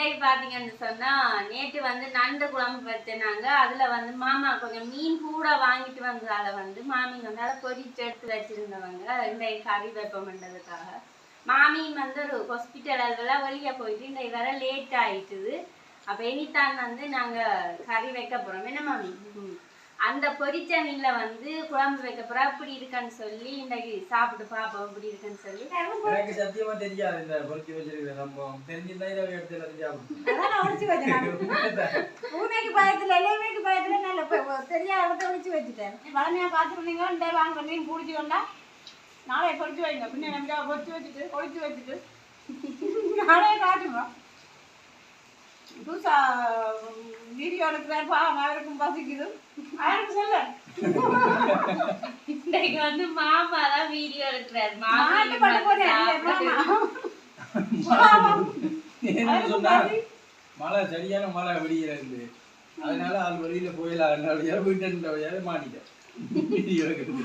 இன்றைக்கு பார்த்தீங்கன்னு சொன்னால் நேற்று வந்து நண்டு குழம்பு வச்சினாங்க. அதில் வந்து மாமா கொஞ்சம் மீன் கூட வாங்கிட்டு வந்ததால வந்து மாமி வந்து அதை பொறிச்சு எடுத்து வச்சிருந்தவங்க. இன்றைக்கு கறி வைப்போம்ன்றதுக்காக. மாமி வந்து ஒரு ஹாஸ்பிட்டல் அதெல்லாம் வெளியே போயிட்டு இன்றைக்கு வர லேட் ஆயிட்டுது. அப்போ இனித்தான் வந்து நாங்கள் கறி வைக்க போகிறோம் என்ன மாமி? ம். அந்த பொரிச்ச மீன்ல வந்து குழம்பு வைக்க போறோம் அப்படி இருக்கான்னு சொல்லி இன்னைக்கு சாப்பிட்டு பாப்போம் இப்படி இருக்குன்னு சொல்லி. எனக்கு சத்தியமா தெரியாது இந்த பொறுக்கி வச்சிருக்கிற சம்பவம். தெரிஞ்சிருந்தா இதை எடுத்து எல்லாத்தையும் ஒளிச்சு வச்சேன் பூனைக்கு பயத்துல எல்லைமைக்கு பயத்துல நல்ல தெரியாத இடத்த ஒளிச்சு வச்சுட்டேன். வளமையா பார்த்துருந்தீங்க இந்த வாங்க மீன் பிடிச்சி கொண்டா நாளைய பொறிச்சு வைங்க. பின்ன நம்ம பொறிச்சு வச்சுட்டு ஒளிச்சு வச்சுட்டு நாளைய காட்டுங்க. புதுசா வீடியோ எடுக்கிறார் பாவம் அவருக்கும் பசிக்குது. இன்னைக்கு வந்து மாமா தான் வீடியோ எடுக்கிறாரு. மாமி பண்ண போறேன் மழை சரியான மழை விடிகிறது அதனால ஆள் வெளியில போயிடலாம். வீட்டு மாட்டிட்டேன் வீடியோ எடுக்கிறது.